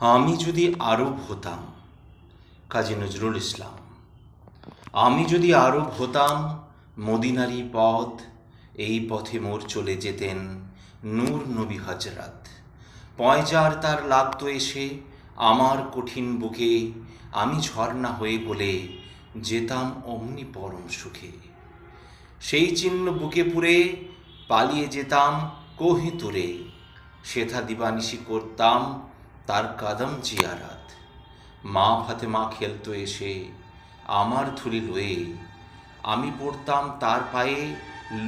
আমি যদি আরব হতাম, কাজী নজরুল ইসলাম, আমি যদি আরব হতাম মদিনারি পথ, এই পথে মোর চলে যেতেন নূর নবী হজরত পয়জার তার লাগতো এসে আমার কঠিন বুকে আমি ঝর্ণা হয়ে বলে যেতাম অমনি পরম সুখে। সেই চিহ্ন বুকে পুরে পালিয়ে যেতাম কোহিতুরে সেথা দিবানিশি করতাম তার কাদম জিয়ারাত। মা ফাতেমা খেলতো এসে, আমার ধুলি লয়ে, আমি পড়তাম তার পায়ে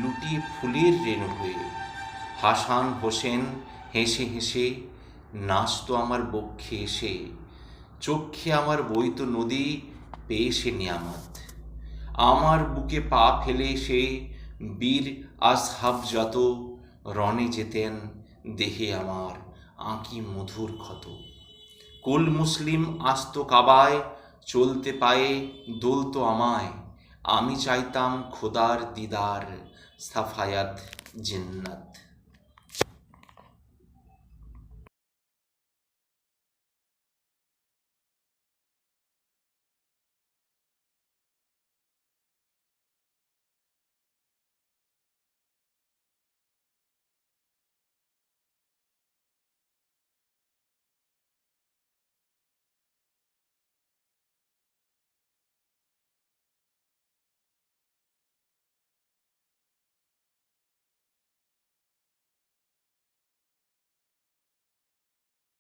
লুটিয়ে ফুলের রেণু হয়ে। হাসান হোসেন হেসে হেসে, নাচতো আমার বক্ষে এসে চক্ষে আমার বইতো নদী পেয়ে সে নিয়ামত। আমার বুকে পা ফেলে সে বীর আসহাব যত, রণে যেতেন দেহে আমার। আঁকি মধুর ক্ষত। কুল মুসলিম আস্ত কাবায়, চলতে পায়ে দোলতো আমায়। আমি চাইতাম খোদার দিদার সাফায়াত জিন্নাত।